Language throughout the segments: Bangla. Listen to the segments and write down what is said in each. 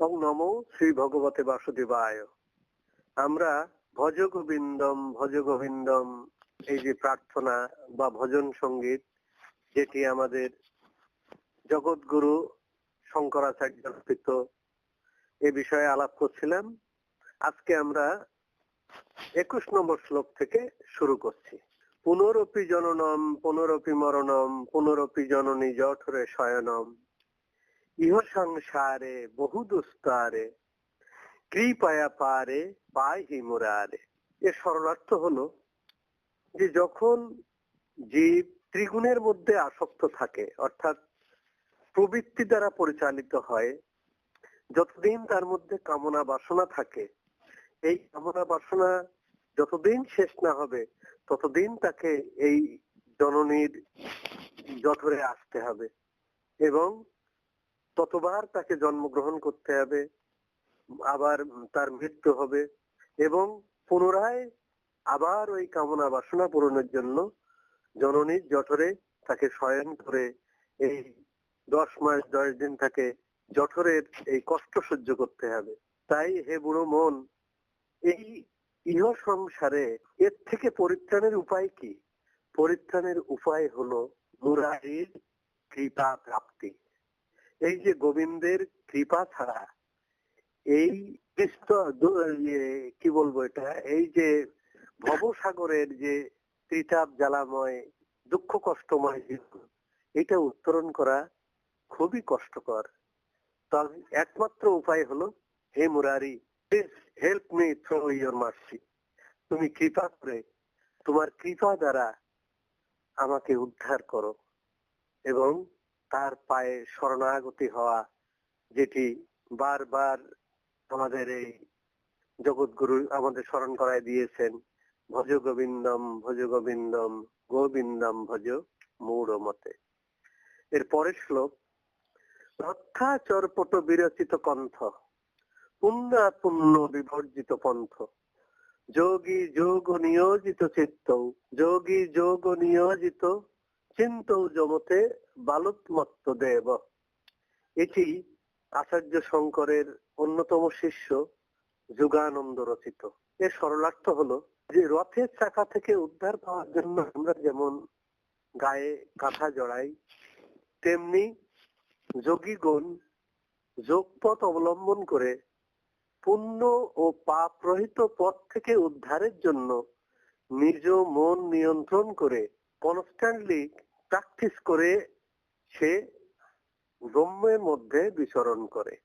এবং নমো শ্রী ভগবতে বাসুদেবায়। আমরা ভজ গোবিন্দম ভজ গোবিন্দম এই যে প্রার্থনা বা ভজন সংগীত, যেটি আমাদের জগৎগুরু শঙ্করাচার্য অর্পিত এ বিষয়ে আলাপ করছিলাম। আজকে আমরা একুশ নম্বর শ্লোক থেকে শুরু করছি। পুনরপি জননম, পুনরপি মরণম, পুনরপি জননী জঠরে শয়নম। ইহ সংসারে বহু দুস্তারে, কৃপায়া পারে পাহি মুরারে। এর সরলার্থ হলো যে যখন জীব ত্রিগুণের মধ্যে আসক্ত থাকে, অর্থাৎ প্রবৃত্তি দ্বারা পরিচালিত হয়, যতদিন তার মধ্যে কামনা বাসনা থাকে, এই কামনা বাসনা যতদিন শেষ না হবে, ততদিন তাকে এই জননীর জঠরে আসতে হবে। এবং ততবার তাকে জন্মগ্রহণ করতে হবে, আবার তার মৃত্যু হবে এবং পুনরায় আবার ওই কামনা বাসনা পূরণের জন্য জননীর জঠরে তাকে শয়ন করে এই দশ মাস, দশ দিন তাকে জঠরের এই কষ্ট সহ্য করতে হবে। তাই হে বুড়ো মন, এই ইহ সংসারে এর থেকে পরিত্রাণের উপায় কি? পরিত্রাণের উপায় হলো মুরারির কৃপা প্রাপ্তি। এই যে গোবিন্দের কৃপা ছাড়া এই ইয়ে, কি বলব এটা এই যে ভবসাগরের যে ত্রিতাপ জ্বালাময় দুঃখ কষ্টময় এটা উত্তরণ করা খুবই কষ্টকর। তার একমাত্র উপায় হলো হে Murari help me through your mercy তুমি কৃপা করে তোমার কৃপা দ্বারা আমাকে উদ্ধার করো এবং তার পায়ে শরণাগতি হওয়া, যেটি বারবার আমাদের এই জগৎগুরু আমাদের স্মরণ করায় দিয়েছেন। ভজ গোবিন্দম ভজ গোবিন্দম গোবিন্দম ভজ মূঢ় মতে। এর পরের শ্লোক রক্ষা চরপট বিরচিত কণ্ঠ, পুণ্যা পুণ্য বিবর্জিত পন্থ। যোগী যোগ নিয়োজিত চিত্ত, যোগী যোগ নিয়োজিত চিন্ত জমতে বালুৎমত্ত দেব এটি আচার্য শঙ্করের অন্যতম শিষ্য যুগানন্দ রচিত। এর সরলার্থ হলো যে রথের চাকা থেকে উদ্ধার পাওয়ার জন্য আমরা যেমন গায়ে কাঁথা জড়াই, তেমনি যোগীগণ যোগপথ অবলম্বন করে পুণ্য ও পাপ রহিত পথ থেকে উদ্ধারের জন্য নিজ মন নিয়ন্ত্রণ করে কনস্ট্যান্টলি প্র্যাকটিস করে সে ব্রহ্মের মধ্যে বিচরণ করে।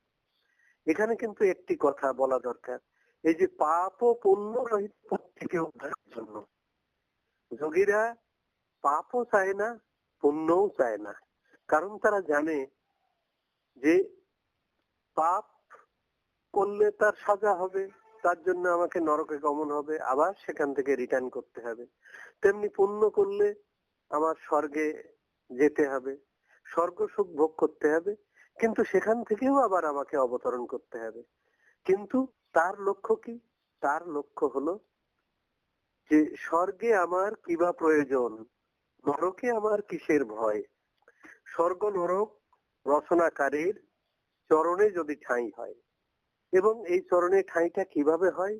এখানে কিন্তু একটি কথা বলা দরকার। এই যে পাপ ও পুণ্য রহিত পথ থেকে উদ্ধারের জন্য। যোগীরা পাপও চায় না, পুণ্যও চায় না। কারণ তারা জানে যে পাপ করলে তার সাজা হবে, তার জন্য আমাকে নরকে গমন হবে, আবার সেখান থেকে রিটার্ন করতে হবে। তেমনি পুণ্য করলে আমার স্বর্গে যেতে হবে। স্বর্গ সুখ ভোগ করতে হবে, কিন্তু সেখান থেকেও আবার আমাকে অবতরণ করতে হবে। কিন্তু তার লক্ষ্য কি? তার লক্ষ্য হলো যে স্বর্গে আমার কিবা প্রয়োজন, নরকে আমার কিসের ভয়? স্বর্গ নরক রচনাকারীর চরণে যদি ঠাঁই হয়, এবং এই চরণে ঠাঁইটা কীভাবে হয়?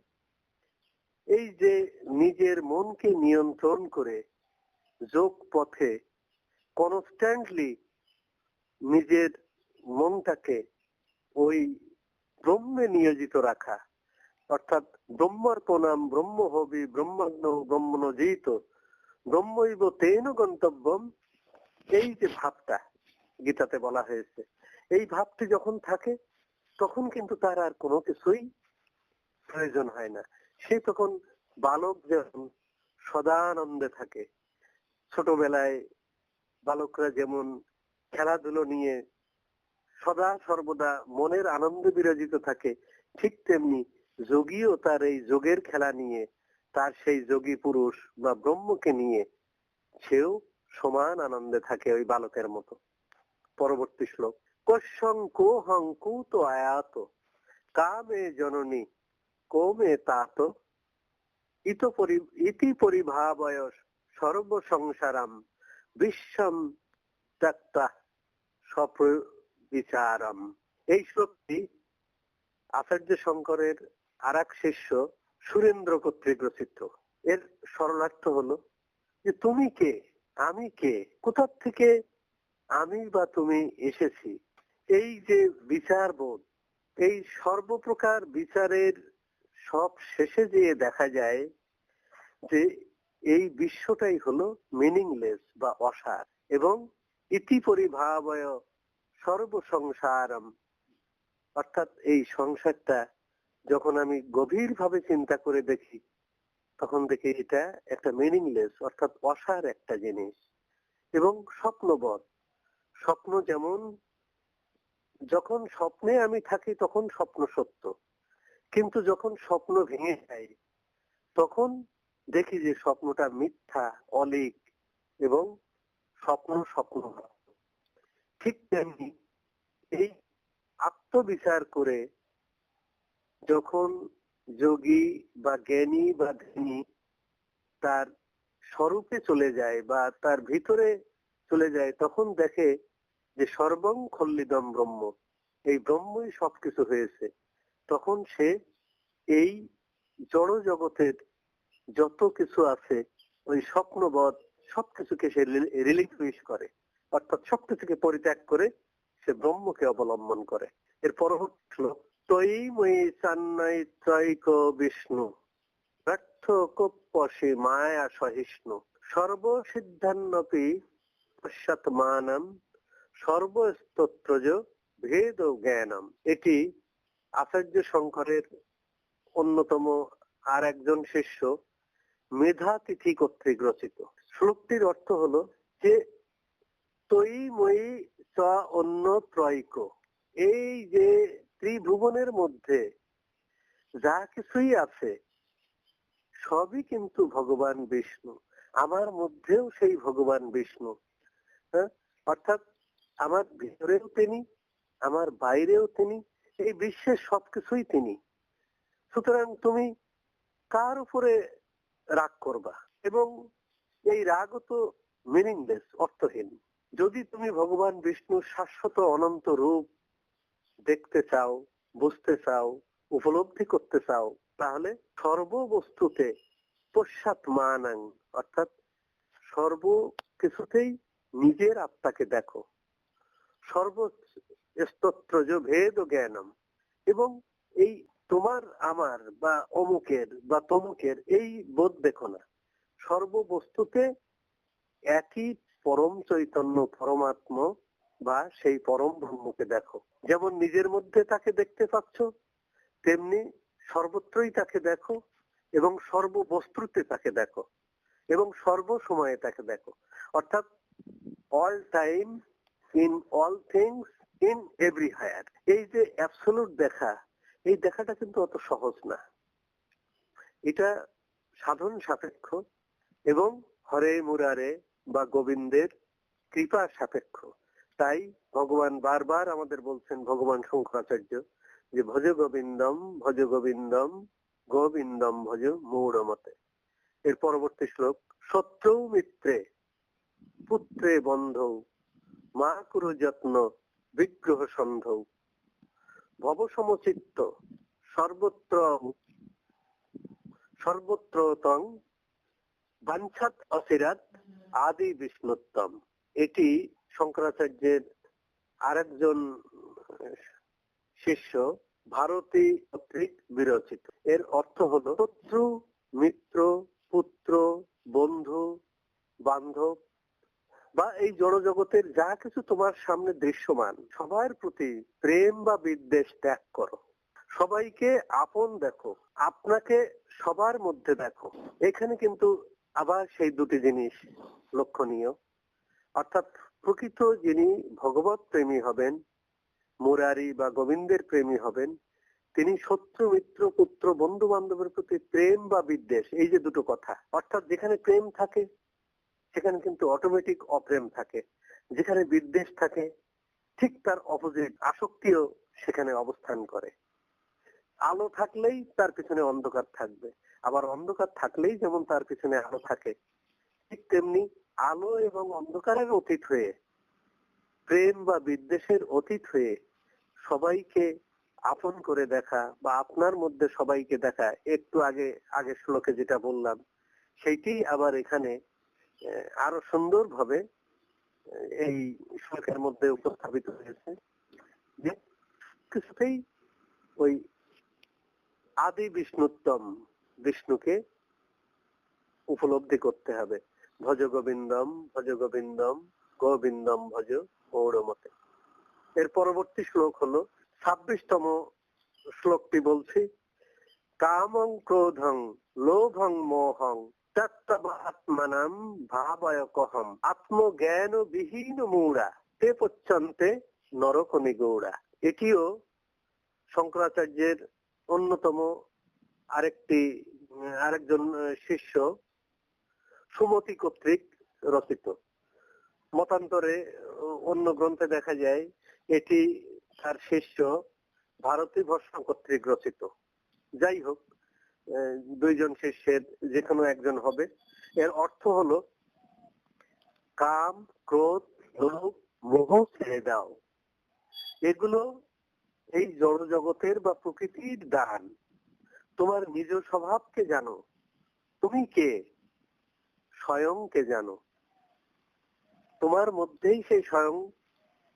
এই যে নিজের মনকে নিয়ন্ত্রণ করে যোগ পথে কনস্ট্যান্টলি নিজের মনটাকে ওই ব্রহ্মে নিয়োজিত রাখা। অর্থাৎ ব্রহ্মার্পণাম ব্রহ্ম হবি ব্রহ্মাগ্ন ব্রহ্মণ জিত ব্রহ্মৈব তেন গন্তব্যম। এই যে ভাবটা গীতাতে বলা হয়েছে, এই ভাবটি যখন থাকে, তখন কিন্তু তার আর কোনো কিছুই প্রয়োজন হয় না। সে তখন বালক যেমন সদানন্দে থাকে। ছোটবেলায় বালকরা যেমন খেলাধুলো নিয়ে সদা সর্বদা মনের আনন্দে বিরাজিত থাকে, ঠিক তেমনি যোগীও তার এই যোগের খেলা নিয়ে, তার সেই যোগী পুরুষ বা ব্রহ্মকে নিয়ে সেও সমান আনন্দে থাকে ওই বালকের মতো। পরবর্তী শ্লোক কস্যং কোহং কুত আয়াত, কামে জননী কোমে তাত ইত ইতি পরিভাবয় সর্ব সংসারাম বিশ্বম ত্যক্তা স্বপ্রবিচারম এই শ্লোকটি আচার্য শঙ্করের আর এক শিষ্য সুরেন্দ্র কর্তৃক রচিত। এর সরলার্থ হলো যে তুমি কে? আমি কে? কোথা থেকে আমি বা তুমি এসেছি? এই যে বিচার বোধ এই সর্বপ্রকার বিচারের সব শেষে যেয়ে দেখা যায় যে এই বিশ্বটাই হলো মিনিংলেস বা অসার এবং ইতি পরিভাবয় সর্বসংসারম। অর্থাৎ এই সংসারটা যখন আমি গভীরভাবে চিন্তা করে দেখি, তখন দেখি এটা একটা মিনিংলেস অর্থাৎ অসার একটা জিনিস। এবং স্বপ্নবধ। স্বপ্ন যেমন, যখন স্বপ্নে আমি থাকি তখন স্বপ্ন সত্য। কিন্তু যখন স্বপ্ন ভেঙে যায়, তখন দেখি যে স্বপ্নটা মিথ্যা, অলিক এবং স্বপ্ন স্বপ্ন ঠিক তেমনি এই আত্মবিচার করে যখন যোগী বা জ্ঞানী বা ধ্যানী তার স্বরূপে চলে যায় বা তার ভিতরে চলে যায়, তখন দেখে যে সর্বং খল্লিদম ব্রহ্ম। এই ব্রহ্মই সবকিছু হয়েছে। তখন সে এই জড় জগতের যত কিছু আছে, ওই স্বপ্নবধ সবকিছুকে সে রিলিকুইশ করে। অর্থাৎ সবকিছুকে পরিত্যাগ করে সে ব্রহ্মকে অবলম্বন করে। এর পরবর্তী শ্লোক তৈ মই চান্নাই ত্রৈক বিষ্ণু, ব্যর্থ কোপসি মায়া সহিষ্ণু, সর্বসিদ্ধান্নপি পশ্চাৎমানম সর্বস্তোত্রজ ভেদ জ্ঞানম। এটি আচার্য শঙ্করের অন্যতম আর একজন শিষ্য মেধা তিথি কর্তৃক রচিত। শ্লোকটির অর্থ হলো, যে তৈ মই চ অন্য ত্রৈক এই যে ত্রিভুবনের মধ্যে যা কিছুই আছে, সবই কিন্তু ভগবান বিষ্ণু। আমার মধ্যেও সেই ভগবান বিষ্ণু। হ্যাঁ? অর্থাৎ আমার ভিতরেও তিনি, আমার বাইরেও তিনি, এই বিশ্বের সবকিছুই তিনি। সুতরাং তুমি কার উপরে রাগ করবা? এবং এই রাগও তো মিনিংলেস অর্থহীন। যদি তুমি ভগবান বিষ্ণুর শাশ্বত অনন্ত রূপ দেখতে চাও, বুঝতে চাও, উপলব্ধি করতে চাও, তাহলে সর্ববস্তুতে পশ্চাৎ মানাং, অর্থাৎ সর্ব কিছুতেই নিজের আত্মাকে দেখো। সর্বস্তত্রজ ভেদ জ্ঞানম। এবং এই তোমার আমার বা অমুকের বা তমুকের এই বোধ দেখো না। সর্ববস্তুতে একই পরম চৈতন্য, পরমাত্ম বা সেই পরম ব্রহ্মকে দেখো। যেমন নিজের মধ্যে তাকে দেখতে পাচ্ছ, তেমনি সর্বত্রই তাকে দেখো এবং সর্ববস্তুতে তাকে দেখো এবং সর্বসময়ে তাকে দেখো। অর্থাৎ all time in all things in everywhere এই যে অ্যাবসলুট দেখা, এই দেখাটা কিন্তু অত সহজ না। এটা সাধন সাপেক্ষ এবং হরে মুরারে বা গোবিন্দের কৃপা সাপেক্ষ। তাই ভগবান বারবার আমাদের বলছেন, ভগবান শঙ্করাচার্য, যে ভজ গোবিন্দম ভজ গোবিন্দম গোবিন্দম ভজ মৌড়মতে এর পরবর্তী শ্লোক, শত্রু মিত্রে, পুত্রে বন্ধৌ, মা কুরু যত্ন, বিগ্রহ সন্ধৌ। ভব সমচিত্ত, সর্বত্র সর্বত্র তং বাঞ্ছাত অসিরাত আদি বিষ্ণুত্তম। এটি শঙ্করাচার্যের আরেকজন শিষ্য, ভারতী কর্তৃক বিরচিত। এর অর্থ হলো শত্রু, মিত্র, পুত্র, বন্ধু, বান্ধব বা এই জড়জগতের যা কিছু তোমার সামনে দৃশ্যমান, সবার প্রতি প্রেম বা বিদ্বেষ ত্যাগ করো। সবাইকে আপন দেখো, আপনাকে সবার মধ্যে দেখো। এখানে কিন্তু আবার সেই দুটি জিনিস লক্ষণীয়। অর্থাৎ প্রকৃত যিনি ভগবত প্রেমী হবেন, মুরারি বা গোবিন্দের প্রেমী হবেন, তিনি শত্রু, মিত্র, পুত্র বন্ধু বান্ধবের প্রতি প্রেম বা বিদ্বেষ, এই যে দুটো কথা, অর্থাৎ যেখানে প্রেম থাকে, সেখানে কিন্তু অটোমেটিক অপ্রেম থাকে। যেখানে বিদ্বেষ থাকে, ঠিক তার অপোজিট আসক্তিও সেখানে অবস্থান করে। আলো থাকলেই তার পিছনে অন্ধকার থাকবে। আবার অন্ধকার থাকলেই যেমন তার পিছনে আলো থাকে ঠিক তেমনি আলো এবং অন্ধকারের অতীত হয়ে প্রেম বা বিদ্বেষের অতীত হয়ে সবাইকে আপন করে দেখা বা আপনার মধ্যে সবাইকে দেখা একটু আগে আগের শ্লোকে যেটা বললাম সেইটি আবার এখানে আরও সুন্দরভাবে আহ, এই শ্লোকের মধ্যে উপস্থাপিত হয়েছে যে কিছুতেই ওই আদি বিষ্ণুত্তম বিষ্ণুকে উপলব্ধি করতে হবে। ভজ গোবিন্দম ভজ গোবিন্দম গোবিন্দম ভজ গৌরমতে এর পরবর্তী শ্লোক হলো, ছাব্বিশতম শ্লোকটি বলছি, কামং ক্রোধং, লোভং মোহং, তত্ত্বাত্মানাম ভাবয়কহম আত্মজ্ঞান বিহীন মূড়া তে পচ্ছন্তে নরক নিগৌড়া এটিও শঙ্করাচার্যের অন্যতম আরেকটি, আরেকজন শিষ্য সুমতি কর্তৃক রচিত। মতান্তরে অন্য গ্রন্থে দেখা যায়, এটি তার শিষ্য ভারতী ভস্ম কর্তৃক রচিত। যাই হোক দুইজন শিষ্যের যে কোনো একজন হবে। এর অর্থ হলো, কাম, ক্রোধ, লোভ, মোহ ছেড়ে দাও। এগুলো এই জড় জগতের বা প্রকৃতির দান। তোমার নিজ স্বভাবকে জানো। তুমি কে? স্বয়ংকে জানো? তোমার মধ্যেই সেই স্বয়ং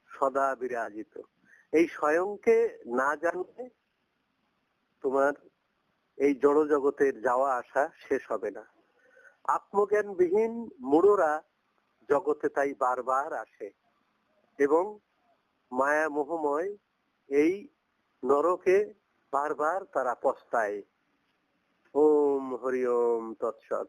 সদা বিরাজিত। এই স্বয়ংকে না জানলে তোমার এই জড় জগতের যাওয়া আসা শেষ হবে না। আত্মজ্ঞানবিহীন মূঢ়রা জগতে তাই বারবার আসে এবং মায়া মোহময় এই নরকে বারবার তারা পস্তায়। ওম হরি ওম তৎসৎ।